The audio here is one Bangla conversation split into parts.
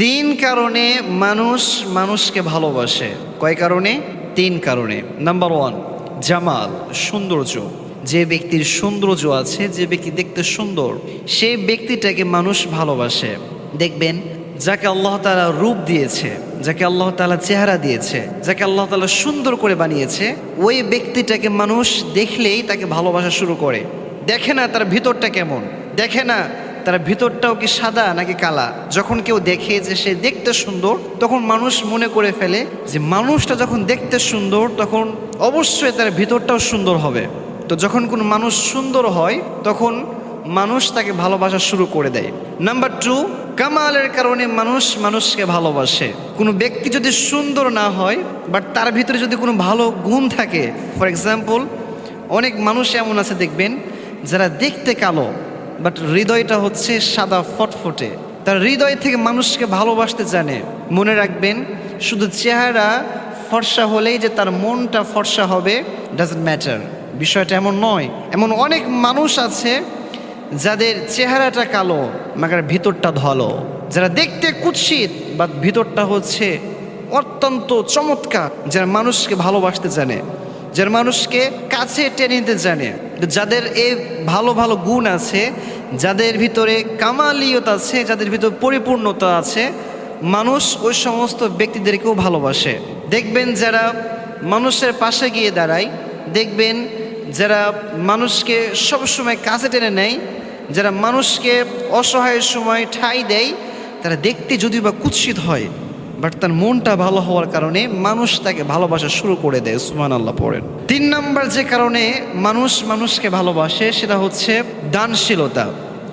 তিন কারণে মানুষ মানুষকে ভালোবাসে। কয় কারণে? তিন কারণে। নাম্বার ওয়ান জামাল, সৌন্দর্য। যে ব্যক্তির সৌন্দর্য আছে, যে ব্যক্তি দেখতে সুন্দর সেই ব্যক্তিটাকে মানুষ ভালোবাসে। দেখবেন, যাকে আল্লাহ তালা রূপ দিয়েছে, যাকে আল্লাহ তালা চেহারা দিয়েছে, যাকে আল্লাহ তালা সুন্দর করে বানিয়েছে, ওই ব্যক্তিটাকে মানুষ দেখলেই তাকে ভালোবাসা শুরু করে। দেখে না তার ভিতরটা কেমন। দেখে না তার ভিতরটাও কি সাদা নাকি কালা? যখন কেউ দেখে যে সে দেখতে সুন্দর, তখন মানুষ মনে করে ফেলে যে মানুষটা যখন দেখতে সুন্দর, তখন অবশ্যই তার ভিতরটাও সুন্দর হবে। তো যখন কোনো মানুষ সুন্দর হয়, তখন মানুষ তাকে ভালোবাসা শুরু করে দেয়। নাম্বার টু কামালের কারণে মানুষ মানুষকে ভালোবাসে। কোনো ব্যক্তি যদি সুন্দর না হয় বাট তার ভিতরে যদি কোনো ভালো গুণ থাকে ফর এক্সাম্পল অনেক মানুষ এমন আছে, দেখবেন, যারা দেখতে কালো বাট হৃদয়টা হচ্ছে সাদা ফটফটে। তার হৃদয় থেকে মানুষকে ভালোবাসতে জানে। মনে রাখবেন, শুধু চেহারা ফর্সা হলেই যে তার মনটা ফর্সা হবে ডাজন্ট ম্যাটার বিষয়টা এমন নয়। এমন অনেক মানুষ আছে যাদের চেহারাটা কালো, মাগার ভিতরটা ধলো। যারা দেখতে কুৎসিত বা ভিতরটা হচ্ছে অত্যন্ত চমৎকার, যারা মানুষকে ভালোবাসতে জানে। যারা মানুষকে কাছে টেনে নিতে জানে, যাদের এই ভালো ভালো গুণ আছে, যাদের ভিতরে কামালিয়ত আছে, যাদের ভিতরে পরিপূর্ণতা আছে, মানুষ ওই সমস্ত ব্যক্তিদেরকেও ভালোবাসে। দেখবেন যারা মানুষের পাশে গিয়ে দাঁড়ায়, দেখবেন যারা মানুষকে সবসময় কাছে টেনে নেয়, যারা মানুষকে অসহায়ের সময় ঠাঁই দেয়, তারা দেখতে যদিও বা কুৎসিত হয়। বাট তার মনটা ভালো হওয়ার কারণে মানুষ তাকে ভালোবাসা শুরু করে দেয় সুমান আল্লাহ পড়েন। তিন নাম্বার যে কারণে মানুষ মানুষকে ভালোবাসে সেটা হচ্ছে দানশীলতা।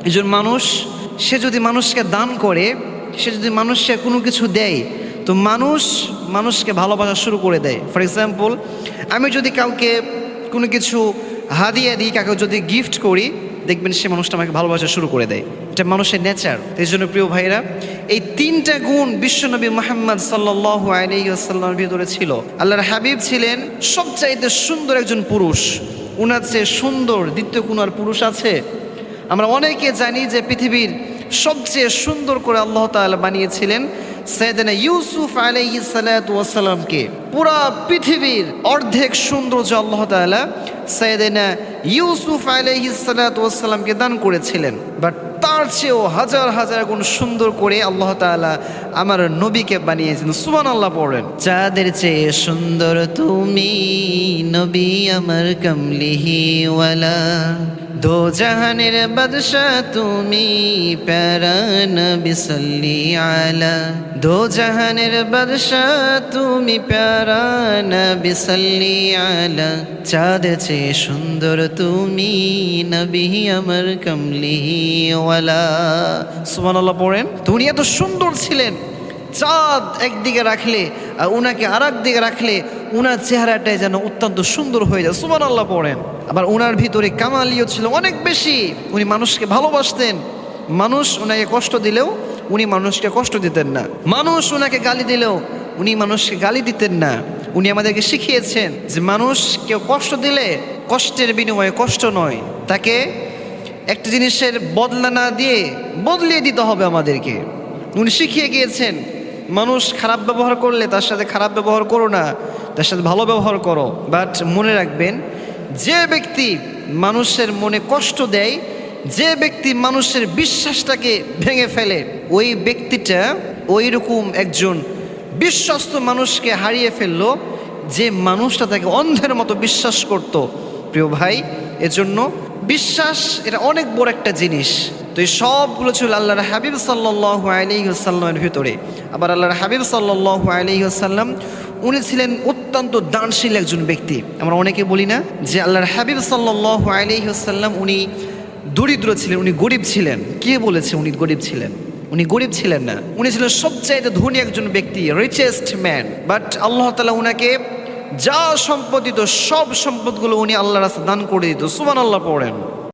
এই জন্য মানুষ, সে যদি মানুষকে দান করে, সে যদি মানুষকে কোনো কিছু দেয়, তো মানুষ মানুষকে ভালোবাসা শুরু করে দেয়। ফর এক্সাম্পল আমি যদি কাউকে কোনো কিছু হাদিয়া দিই, কাউকে যদি গিফট করি, দেখবেন সে মানুষটা আমাকে ভালোবাসা শুরু করে দেয়। এটা মানুষের নেচার এই জন্য প্রিয় ভাইরা এই তিনটা গুণ বিশ্বনবী মোহাম্মদ সাল্লাহ আলাইসাল্লামের ভিতরে ছিল। আল্লাহর হাবিব ছিলেন সবচাইতে সুন্দর একজন পুরুষ। উনার চেয়ে সুন্দর দ্বিতীয় কোনো আর পুরুষ আছে? আমরা অনেকে জানি যে পৃথিবীর সবচেয়ে সুন্দর করে আল্লাহ তাআলা বানিয়েছিলেন সৈয়দনা ইউসুফ আলাইহি সালাতু ওয়াসালামকে পুরা পৃথিবীর অর্ধেক সুন্দর সৌন্দর্য আল্লাহ তাআলা সৈয়দনা ইউসুফ আলাইহি সালাতু ওয়াসালামকে দান করেছিলেন। বাট তার চেয়েও হাজার হাজার গুণ সুন্দর করে আল্লাহ তালা আমার নবীকে বানিয়েছেন। সুমান সুবহানাল্লাহ পড়েন। যাদের চেয়ে সুন্দর তুমি নবী আমার কমলিহি ওয়ালা দো জাহানের বাদশাহ তুমি প্যারা নবী সাল্লি আলা দো জাহানের বাদশাহ তুমি প্যারা নবী সাল্লি আলা চাঁদের চেয়ে সুন্দর তুমি নবী আমার কমলি ওয়ালা সুবহানাল্লাহ পড়েন তো উনি এত সুন্দর ছিলেন চাঁদ একদিকে রাখলে আর উনাকে আর দিকে রাখলে উনার চেহারাটাই যেন অত্যন্ত সুন্দর হয়ে যায়। সুমান আল্লাহ পড়েন। আবার উনার ভিতরে কামালিও ছিল অনেক বেশি। উনি মানুষকে ভালোবাসতেন। মানুষ ওনাকে কষ্ট দিলেও উনি মানুষকে কষ্ট দিতেন না। মানুষ ওনাকে গালি দিলেও উনি মানুষকে গালি দিতেন না। উনি আমাদেরকে শিখিয়েছেন যে মানুষ কেউ কষ্ট দিলে কষ্টের বিনিময়ে কষ্ট নয়। তাকে একটা জিনিসের বদলা না দিয়ে বদলিয়ে দিতে হবে আমাদেরকে। উনি শিখিয়ে গিয়েছেন, মানুষ খারাপ ব্যবহার করলে তার সাথে খারাপ ব্যবহার করো না। তার সাথে ভালো ব্যবহার করো বাট মনে রাখবেন, যে ব্যক্তি মানুষের মনে কষ্ট দেয়, যে ব্যক্তি মানুষের বিশ্বাসটাকে ভেঙে ফেলে, ওই ব্যক্তিটা ওই রকম একজন বিশ্বস্ত মানুষকে হারিয়ে ফেলল, যে মানুষটা তাকে অন্ধের মতো বিশ্বাস করত। প্রিয় ভাই, এজন্য বিশ্বাস এটা অনেক বড় একটা জিনিস। তো এই সবগুলো ছিল আল্লাহর হাবিব সাল্লাহ আলিহাসাল্লামের ভিতরে। আবার আল্লাহর হাবিব সাল্লাহ আলিহাসাল্লাম উনি ছিলেন অত্যন্ত দানশীল একজন ব্যক্তি। আমরা অনেকে বলি না যে আল্লাহর হাবিব সাল্লাহ আলিহাসাল্লাম উনি দরিদ্র ছিলেন, উনি গরিব ছিলেন। কে বলেছে উনি গরিব ছিলেন? উনি গরিব ছিলেন না। উনি ছিলেন সবচাইতে ধনী একজন ব্যক্তি রিচেস্ট ম্যান বাট আল্লাহ তালা উনাকে যা সম্পদ দিত, সব সম্পদগুলো উনি আল্লাহ রাস্তা দান করে দিত। সুমান আল্লাহ পড়েন।